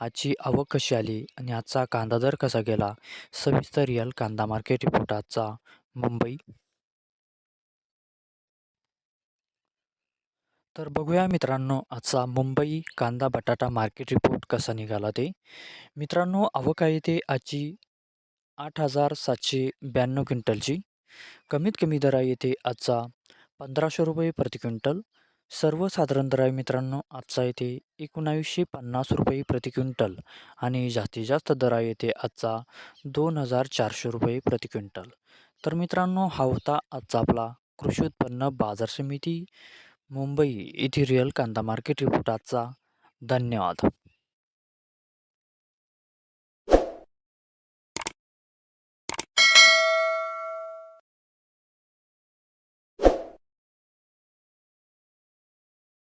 आजची आवक कशी आली आणि आजचा कांदा दर कसा गेला? सविस्तर रिअल कांदा मार्केट रिपोर्ट आजचा. मुंबई. तर बघूया मित्रांनो आजचा मुंबई कांदा बटाटा मार्केट रिपोर्ट कसा निघाला ते. मित्रांनो आवक आहे ते आजची आठ हजार सातशे ब्याण्णव क्विंटलची. कमीत कमी दर आहे ते आजचा पंधराशे रुपये प्रति क्विंटल. सर्वसाधारण दर आहे मित्रांनो आजचा येथे एकोणावीसशे पन्नास रुपये प्रति क्विंटल आणि जास्तीत जास्त दर आहे येथे आजचा दोन हजार चारशे रुपये प्रति क्विंटल. तर मित्रांनो हा होता आजचा आपला कृषी उत्पन्न बाजार समिती मुंबई येथे रिअल कांदा मार्केट रिपोर्ट आजचा. धन्यवाद.